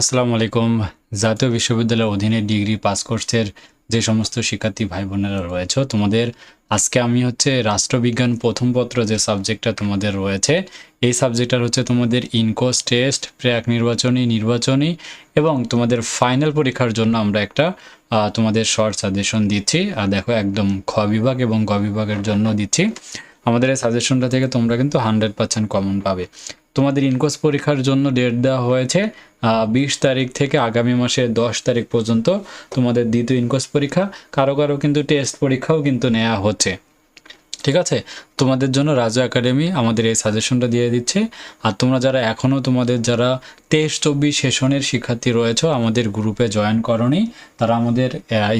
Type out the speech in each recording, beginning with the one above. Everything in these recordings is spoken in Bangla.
আসসালামু আলাইকুম। জাতীয় বিশ্ববিদ্যালয়ের অধীনে ডিগ্রি পাস কোর্সের যে সমস্ত শিক্ষার্থী ভাই বোনেরা রয়েছে, তোমাদের আজকে আমি হচ্ছে রাষ্ট্রবিজ্ঞান প্রথম পত্র যে সাবজেক্টটা তোমাদের রয়েছে, এই সাবজেক্টটার হচ্ছে তোমাদের ইনকোস টেস্ট, প্র্যাক নির্বাচনী নির্বাচনী এবং তোমাদের ফাইনাল পরীক্ষার জন্য আমরা একটা তোমাদের শর্ট সাজেশন দিচ্ছি। আর দেখো একদম খ বিভাগ এবং গ বিভাগের জন্য দিচ্ছি। আমাদের এই সাজেশনটা থেকে তোমরা কিন্তু হান্ড্রেড পার্সেন্ট কমন পাবে। তোমাদের ইনকোর্স পরীক্ষার জন্য ডেট দেওয়া হয়েছে বিশ তারিখ থেকে আগামী মাসের দশ তারিখ পর্যন্ত তোমাদের দ্বিতীয় ইনকোর্স পরীক্ষা। কারও কারও কিন্তু টেস্ট পরীক্ষাও কিন্তু নেওয়া হচ্ছে। ঠিক আছে? তোমাদের জন্য রাজা একাডেমি আমাদের এই সাজেশনটা দিয়ে দিচ্ছে। আর তোমরা যারা এখনও তোমাদের যারা তেইশ চব্বিশ সেশনের শিক্ষার্থী রয়েছে, আমাদের গ্রুপে জয়েন করনি, তারা আমাদের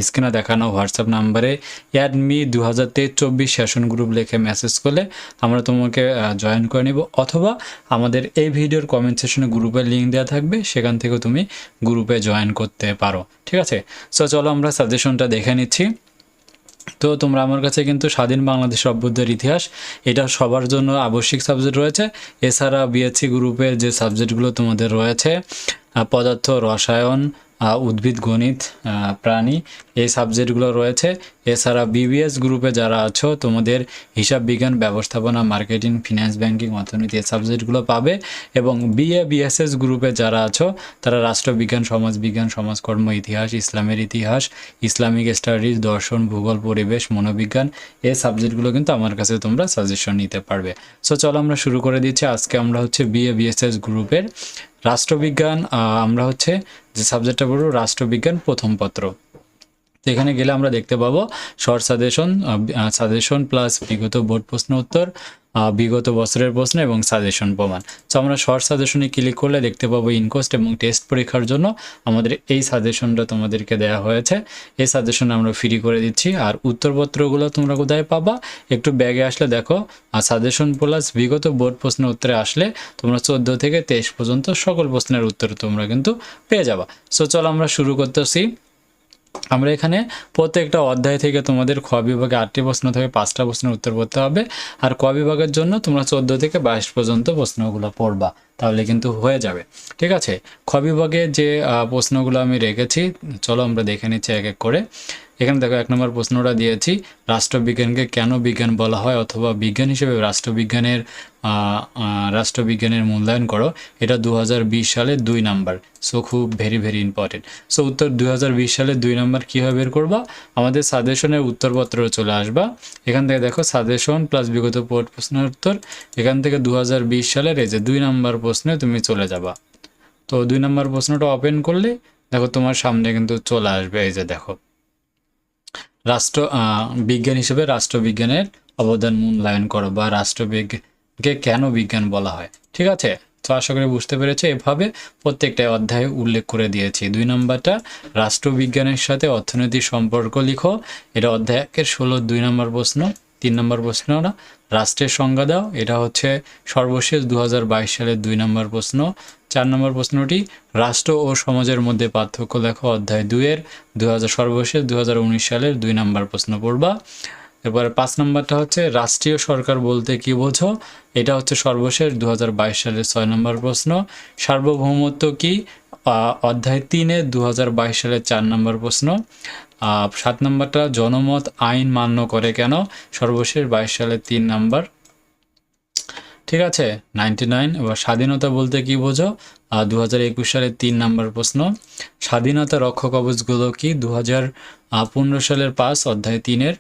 স্ক্রিনে দেখানো হোয়াটসঅ্যাপ নাম্বারে অ্যাডমি দু হাজার তেইশ চব্বিশ সেশন গ্রুপ লিখে মেসেজ করলে আমরা তোমাকে জয়েন করে নিব। অথবা আমাদের এই ভিডিওর কমেন্ট সেশনে গ্রুপের লিঙ্ক দেওয়া থাকবে, সেখান থেকে তুমি গ্রুপে জয়েন করতে পারো। ঠিক আছে? সো চলো আমরা সাজেশনটা দেখে নিচ্ছি। তো তোমরা আমার কাছে কিন্তু স্বাধীন বাংলাদেশ সভ্যদের ইতিহাস, এটা সবার জন্য আবশ্যিক সাবজেক্ট রয়েছে। এছাড়া বিএসসি গ্রুপের যে সাবজেক্টগুলো তোমাদের রয়েছে পদার্থ, রসায়ন উদ্ভিদ, গণিত প্রাণী এই সাবজেক্টগুলো রয়েছে। এছাড়া বিবিএস গ্রুপে যারা আছো, তোমাদের হিসাব বিজ্ঞান, ব্যবস্থাপনা মার্কেটিং ফিনান্স ব্যাংকিং অর্থনীতি এই সাবজেক্টগুলো পাবে। এবং বিএ বিএসএস গ্রুপে যারা আছো, তারা রাষ্ট্রবিজ্ঞান, সমাজবিজ্ঞান, সমাজকর্ম, ইতিহাস, ইসলামের ইতিহাস ইসলামিক স্টাডিজ দর্শন, ভূগোল, পরিবেশ, মনোবিজ্ঞান এই সাবজেক্টগুলো কিন্তু আমার কাছে তোমরা সাজেশন নিতে পারবে। সো চলো আমরা শুরু করে দিচ্ছি। আজকে আমরা হচ্ছে বিএ বিএসএস গ্রুপের রাষ্ট্রবিজ্ঞান আমরা হচ্ছে যে সাবজেক্টটা পড়ব রাষ্ট্রবিজ্ঞান প্রথম পত্র। তো এখানে গেলে আমরা দেখতে পাবো শর্ট সাজেশন সাজেশন প্লাস বিগত বোর্ড প্রশ্ন উত্তর বিগত বছরের প্রশ্ন এবং সাজেশন প্রমাণ। তো আমরা শর্ট সাজেশনে ক্লিক করলে দেখতে পাবো ইনকোস্ট এবং টেস্ট পরীক্ষার জন্য আমাদের এই সাজেশনটা তোমাদেরকে দেওয়া হয়েছে। এই সাজেশন আমরা ফ্রি করে দিচ্ছি। আর উত্তরপত্রগুলো তোমরা কোথায় পাবা? একটু ব্যাগে আসলে দেখো আর সাজেশন প্লাস বিগত বোর্ড প্রশ্ন উত্তরে আসলে তোমরা চোদ্দ থেকে তেইশ পর্যন্ত সকল প্রশ্নের উত্তর তোমরা কিন্তু পেয়ে যাবা। সো চলো আমরা শুরু করতেছি। আমরা এখানে প্রত্যেকটা অধ্যায় থেকে তোমাদের খ বিভাগে আটটি প্রশ্ন থেকে পাঁচটা প্রশ্নের উত্তর করতে হবে। আর ক বিভাগের জন্য তোমরা চোদ্দ থেকে বাইশ পর্যন্ত প্রশ্নগুলো পড়বা, তাহলে কিন্তু হয়ে যাবে। ঠিক আছে? খ বিভাগে যে প্রশ্নগুলো আমি রেখেছি, চলো আমরা দেখে নিচ্ছি এক এক করে। এখানে দেখো এক নম্বর প্রশ্নটা দিয়েছি, রাষ্ট্রবিজ্ঞানকে কেন বিজ্ঞান বলা হয় অথবা বিজ্ঞান হিসেবে রাষ্ট্রবিজ্ঞানের রাষ্ট্রবিজ্ঞানের মূল্যায়ন করো, এটা দু সালে দুই নাম্বার। সো খুব ভেরি ভেরি ইম্পর্টেন্ট সো উত্তর দু হাজার বিশ সালে দুই নাম্বার কীভাবে বের করবা? আমাদের সাজেশনের উত্তরপত্র চলে আসবা। এখান থেকে দেখো সাজেশন প্লাস বিগত বোর্ড প্রশ্নের উত্তর। এখান থেকে দু হাজার বিশ সালের এই যে দুই নাম্বার প্রশ্নে তুমি চলে যাবা। তো দুই নাম্বার প্রশ্নটা ওপেন করলে, দেখো তোমার সামনে কিন্তু চলে আসবে, এই যে দেখো। রাষ্ট্র বিজ্ঞান হিসেবে রাষ্ট্রবিজ্ঞানের অবদান মূল্যায়ন করো বা রাষ্ট্রবিজ্ঞানকে কেন বিজ্ঞান বলা হয়, ঠিক আছে? তো আশা করি বুঝতে পেরেছ, এভাবে প্রত্যেকটা অধ্যায়ে উল্লেখ করে দিয়েছি। দুই নম্বরটা, রাষ্ট্রবিজ্ঞানের সাথে অর্থনীতির সম্পর্ক লিখো। এটা অধ্যায় একের ষোলো, দুই নম্বর প্রশ্ন, তিন নম্বর প্রশ্ন রাষ্ট্রের সংজ্ঞা দাও। এটা হচ্ছে সর্বশেষ দু হাজার বাইশ সালের দুই নম্বর প্রশ্ন। চার নম্বর প্রশ্নটি, রাষ্ট্র ও সমাজের মধ্যে পার্থক্য লেখো অধ্যায় দুইয়ের দু হাজার সর্বশেষ দু হাজার উনিশ সালের দুই নম্বর প্রশ্ন পড়বা। এরপরে পাঁচ নম্বরটা হচ্ছে, রাষ্ট্রীয় সরকার বলতে কি বোঝো? এটা হচ্ছে সর্বশেষ দু হাজার বাইশ সালের ছয় নম্বর প্রশ্ন। সার্বভৌমত্ব কি? অধ্যায় তিনে দু হাজার বাইশ সালের চার নম্বর প্রশ্ন। সাত নম্বরটা, জনমত আইন মান্য করে কেন? সর্বশেষ বাইশ সালের তিন নম্বর ঠিক আছে? নাইনটি নাইন এবার স্বাধীনতা বলতে কি বোঝো? দু একুশ সালের তিন নম্বর প্রশ্ন। স্বাধীনতা রক্ষা কবচগুলো কি দু পনেরো সালের পাঁচ, অধ্যায় তিনের?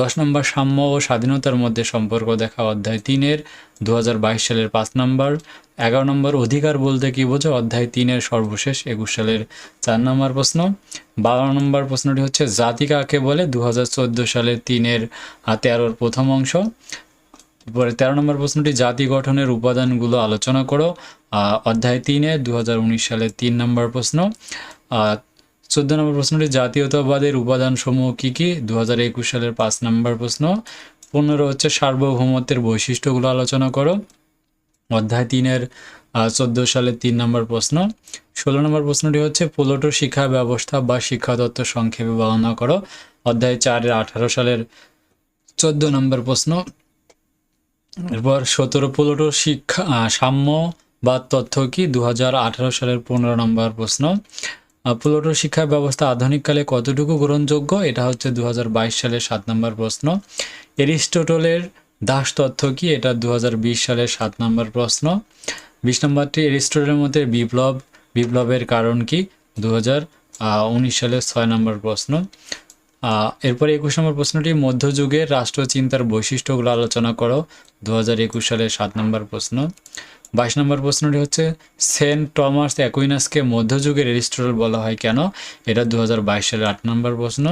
দশ নম্বর সাম্য ও স্বাধীনতার মধ্যে সম্পর্ক দেখা, অধ্যায় তিনের। দু হাজার বাইশ সালের পাঁচ নম্বর। এগারো নম্বর অধিকার বলতে কি বোঝো? অধ্যায় তিনের সর্বশেষ একুশ সালের চার নম্বর প্রশ্ন। বারো নম্বর প্রশ্নটি হচ্ছে, জাতি কাকে বলে? দু চোদ্দ সালের তিনের তেরোর প্রথম অংশ। এরপরে তেরো নম্বর প্রশ্নটি, জাতি গঠনের উপাদানগুলো আলোচনা করো। অধ্যায় তিনে দু সালের তিন নম্বর প্রশ্ন। চোদ্দ নম্বর প্রশ্নটি, জাতীয়তাবাদের উপাদানসমূহ কী কী? দু হাজার একুশ সালের পাঁচ নম্বর প্রশ্ন। পনেরো হচ্ছে সার্বভৌমত্বের বৈশিষ্ট্যগুলো আলোচনা করো। অধ্যায় তিনের চোদ্দ সালের তিন নম্বর প্রশ্ন। ষোলো নম্বর প্রশ্নটি হচ্ছে, পোলোটো শিক্ষা ব্যবস্থা বা শিক্ষা তত্ত্ব সংক্ষেপে বর্ণনা করো। অধ্যায় চারের, আঠারো সালের চোদ্দ নম্বর প্রশ্ন। এরপর সতেরো পনেরো শিক্ষা সাম্য বা তথ্য কি? দু হাজার আঠেরো সালের পনেরো নম্বর প্রশ্ন। প্লুটো শিক্ষা ব্যবস্থা আধুনিককালে কতটুকু গ্রহণযোগ্য? এটা হচ্ছে দু হাজার বাইশ সালের সাত নম্বর প্রশ্ন। এরিস্টোটলের দাস তথ্য কি? এটা দু হাজার বিশ সালের সাত নম্বর প্রশ্ন। বিশ নম্বরটি এরিস্টোটলের মধ্যে বিপ্লব। বিপ্লবের কারণ কি? দু উনিশ সালের ছয় নম্বর প্রশ্ন। এরপরে একুশ নম্বর প্রশ্নটি, মধ্যযুগের রাষ্ট্রচিন্তার বৈশিষ্ট্যগুলো আলোচনা করো দু হাজার একুশ সালের সাত নম্বর প্রশ্ন। বাইশ নম্বর প্রশ্নটি হচ্ছে, সেন্ট টমাস অ্যাকুইনাসকে মধ্যযুগের এরিস্টোটল বলা হয় কেন? এটা দু হাজার বাইশ সালের আট নম্বর প্রশ্ন।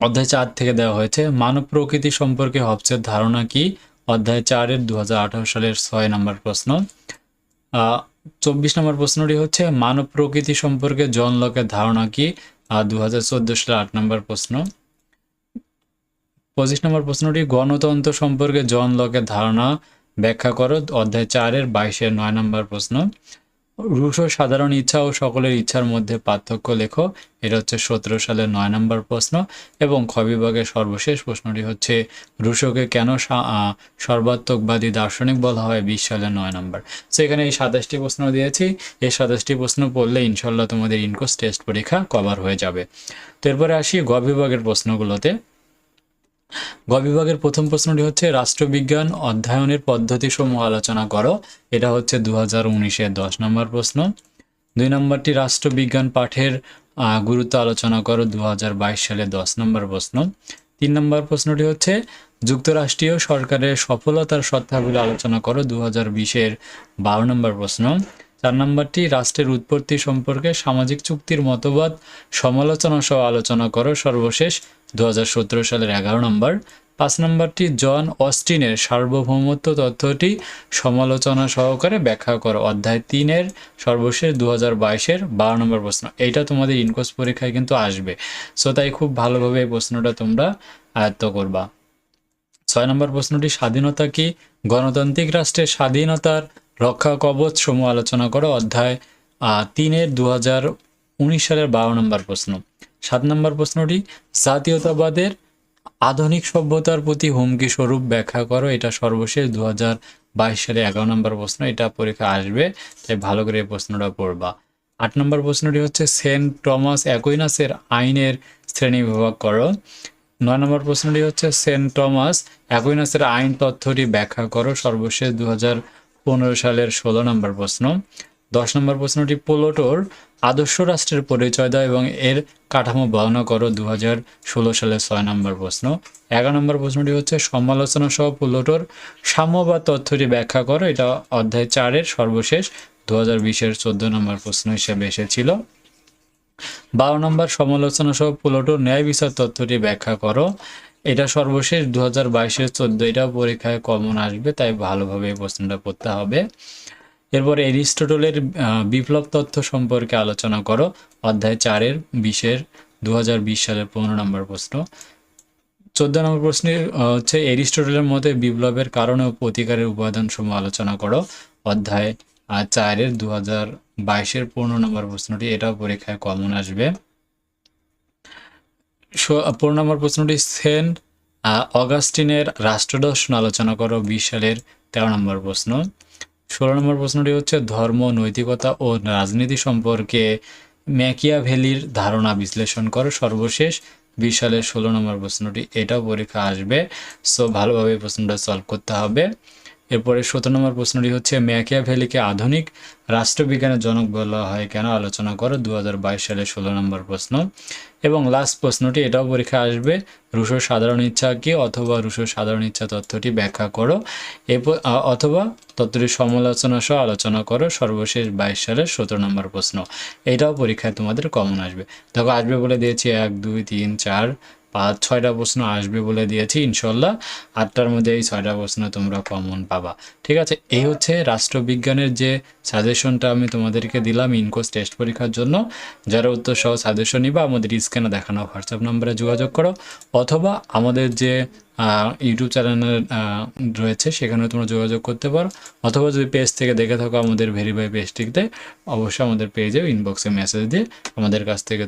অধ্যায় চার থেকে দেওয়া হয়েছে, মানব প্রকৃতি সম্পর্কে হবসের ধারণা কি? অধ্যায় চারের দু হাজার আঠারো সালের ছয় নম্বর প্রশ্ন। চব্বিশ নম্বর প্রশ্নটি হচ্ছে, মানব প্রকৃতি সম্পর্কে জন লকের ধারণা কি? দু হাজার চোদ্দ সালের আট নম্বর প্রশ্ন। পঁচিশ নম্বর প্রশ্নটি, গণতন্ত্র সম্পর্কে জন লকের ধারণা ব্যাখ্যা করো, অধ্যায় চারের বাইশের নয় নম্বর প্রশ্ন। রুশো সাধারণ ইচ্ছা ও সকলের ইচ্ছার মধ্যে পার্থক্য লেখো। এটা হচ্ছে সতেরো সালের নয় নম্বর প্রশ্ন এবং খ বিভাগের সর্বশেষ প্রশ্নটি হচ্ছে, রুশোকে কেন সর্বাত্মকবাদী দার্শনিক বলা হয় বিশ সালের নয় নম্বর? সো এখানে এই সাতাশটি প্রশ্ন দিয়েছি। এই সাতাশটি প্রশ্ন পড়লে ইনশাল্লাহ তোমাদের ইনকোস টেস্ট পরীক্ষা কভার হয়ে যাবে। তো এরপরে আসি গ বিভাগের প্রশ্নগুলোতে। গ বিভাগের প্রথম প্রশ্নটি হচ্ছে, রাষ্ট্রবিজ্ঞান অধ্যয়নের পদ্ধতি সমূহ আলোচনা করো। এটা হচ্ছে দু হাজার উনিশের দশ নম্বর প্রশ্ন। দুই নম্বরটি, রাষ্ট্রবিজ্ঞান পাঠের গুরুত্ব আলোচনা করো দু হাজার বাইশ সালে দশ নম্বর প্রশ্ন। তিন নম্বর প্রশ্নটি হচ্ছে, যুক্তরাষ্ট্রীয় সরকারের সফলতার সত্তাগুলো আলোচনা করো দু হাজার বিশের বারো নম্বর প্রশ্ন। চার নম্বরটি, রাষ্ট্রের উৎপত্তি সম্পর্কে সামাজিক চুক্তির মতবাদ, সমালোচনা সহ আলোচনা করো, সর্বশেষ দু হাজার সতেরো সালের এগারো নম্বর। পাঁচ নম্বরটি জন অস্টিনের সার্বভৌমত্ব তথ্যটি সমালোচনা সহকারে ব্যাখ্যা করো। অধ্যায় তিনের সর্বশেষ দু হাজার বাইশের বারো নম্বর প্রশ্ন। এইটা তোমাদের ইনকোর্স পরীক্ষায় কিন্তু আসবে। সো তাই খুব ভালোভাবে এই প্রশ্নটা তোমরা আয়ত্ত করবা। ছয় নম্বর প্রশ্নটি, স্বাধীনতা কি? গণতান্ত্রিক রাষ্ট্রের স্বাধীনতার রক্ষা কবচ সমূহ আলোচনা করো। অধ্যায় তিনের দু হাজার উনিশ সালের বারো নম্বর প্রশ্ন। সাত নম্বর প্রশ্নটি, জাতীয়তাবাদের আধুনিক সভ্যতার প্রতি হুমকি স্বরূপ ব্যাখ্যা করো, এটা সর্বশেষ দু বাইশ সালে এগারো নম্বর প্রশ্ন, এটা পরীক্ষা আসবে, তাই ভালো করে এই প্রশ্নটা পড়বা। আট নম্বর প্রশ্নটি হচ্ছে, সেন্ট টমাস অ্যাকুইনাসের আইনের শ্রেণি বিভাগ করো। নয় নম্বর প্রশ্নটি হচ্ছে, সেন্ট টমাস অ্যাকুইনাসের আইন তথ্যটি ব্যাখ্যা করো, সর্বশেষ দু সালের ষোলো নম্বর প্রশ্ন। দশ নম্বর প্রশ্নটি, পোলোটোর আদর্শ রাষ্ট্রের পরিচয় দাও এবং এর কাঠামো বর্ণনা করো দু হাজার ষোলো সালের ছয় নম্বর প্রশ্ন। এগারো নম্বর প্রশ্নটি হচ্ছে, সমালোচনা সহ পোলোটোর সাম্যবাদ তথ্যটি ব্যাখ্যা করো। এটা অধ্যায় চারের সর্বশেষ দু হাজার বিশের চোদ্দ নম্বর প্রশ্ন হিসেবে এসেছিল। বারো নম্বর, সমালোচনা সহ প্লুটোর ন্যায় বিচার তথ্যটি ব্যাখ্যা করো। এটা সর্বশেষ দু হাজার বাইশের চোদ্দ এটা পরীক্ষায় কমন আসবে, তাই ভালোভাবে এই প্রশ্নটা পড়তে হবে। এরপর এরিস্টটলের বিপ্লব তথ্য সম্পর্কে আলোচনা করো। অধ্যায় চারের, বিশের দু হাজার বিশ সালের পনেরো নম্বর প্রশ্ন। চোদ্দ নম্বর প্রশ্নে হচ্ছে এরিস্টটলের মতে বিপ্লবের কারণ ও প্রতিকারের উপাদান সমূহ আলোচনা করো। অধ্যায় চারের দু হাজার বাইশের পনেরো নম্বর প্রশ্নটি, এটাও পরীক্ষায় কমন আসবে। পনেরো নম্বর প্রশ্নটি, সেন্ট অগাস্টিনের রাষ্ট্রদর্শন আলোচনা করো, বিশ সালের তেরো নম্বর প্রশ্ন। ষোলো নম্বর প্রশ্নটি হচ্ছে, ধর্ম, নৈতিকতা ও রাজনীতি সম্পর্কে ম্যাকিয়াভেলির ধারণা বিশ্লেষণ করো। সর্বশেষ বিশ সালের ষোলো নম্বর প্রশ্নটি, এটাও পরীক্ষা আসবে। সো, ভালোভাবে প্রশ্নটা সলভ করতে হবে। এরপরে সতেরো নম্বর প্রশ্নটি হচ্ছে, ম্যাকিয়াভেলিকে আধুনিক রাষ্ট্রবিজ্ঞানের জনক বলা হয় কেন? আলোচনা করো দু সালের ষোলো নম্বর প্রশ্ন। এবং লাস্ট প্রশ্নটি, এটাও পরীক্ষা আসবে রুশোর সাধারণ ইচ্ছা কি অথবা রুশোর সাধারণ ইচ্ছা তথ্যটি ব্যাখ্যা করো। অথবা তথ্যটির সমালোচনা সহ আলোচনা করো, সর্বশেষ বাইশ সালের সতেরো নম্বর প্রশ্ন। এটাও পরীক্ষায় তোমাদের কমন আসবে। দেখো, আসবে বলে দিয়েছি, এক, দুই, তিন, চার পাঁচ ছয়টা প্রশ্ন আসবে বলে দিয়েছি ইনশাল্লাহ আটটার মধ্যে এই ছয়টা প্রশ্ন তোমরা কমন পাবা। ঠিক আছে? এই হচ্ছে রাষ্ট্রবিজ্ঞানের যে সাজেশনটা আমি তোমাদেরকে দিলাম ইনকোস টেস্ট পরীক্ষার জন্য। যারা উত্তর সহ সাজেশন নিবা, আমাদের স্ক্যানে দেখানো হোয়াটসঅ্যাপ নম্বরে যোগাযোগ করো। অথবা আমাদের যে ইউটিউব চ্যানেল রয়েছে সেখানে তোমরা যোগাযোগ করতে পারো। অথবা যদি পেজ থেকে দেখে থাকো আমাদের ভেরিফাই পেজটিতে অবশ্যই আমাদের পেজে ইনবক্সে মেসেজ দিয়ে আমাদের কাছ থেকে